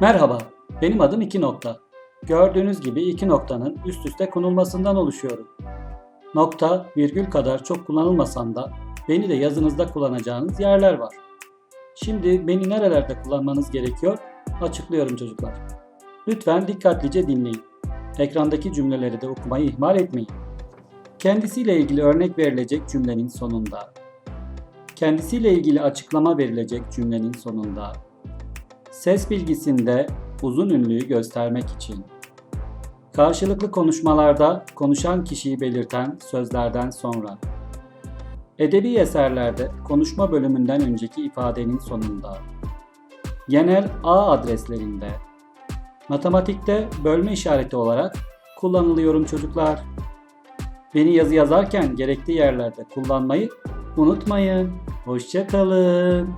Merhaba, benim adım iki nokta. Gördüğünüz gibi iki noktanın üst üste konulmasından oluşuyorum. Nokta, virgül kadar çok kullanılmasam da beni de yazınızda kullanacağınız yerler var. Şimdi beni nerelerde kullanmanız gerekiyor? Açıklıyorum çocuklar. Lütfen dikkatlice dinleyin. Ekrandaki cümleleri de okumayı ihmal etmeyin. Kendisiyle ilgili örnek verilecek cümlenin sonunda, kendisiyle ilgili açıklama verilecek cümlenin sonunda, Ses bilgisinde uzun ünlüyü göstermek için. Karşılıklı konuşmalarda konuşan kişiyi belirten sözlerden sonra. Edebi eserlerde konuşma bölümünden önceki ifadenin sonunda. Genel A adreslerinde. Matematikte bölme işareti olarak kullanılıyorum çocuklar. Beni yazı yazarken gerektiği yerlerde kullanmayı unutmayın. Hoşçakalın.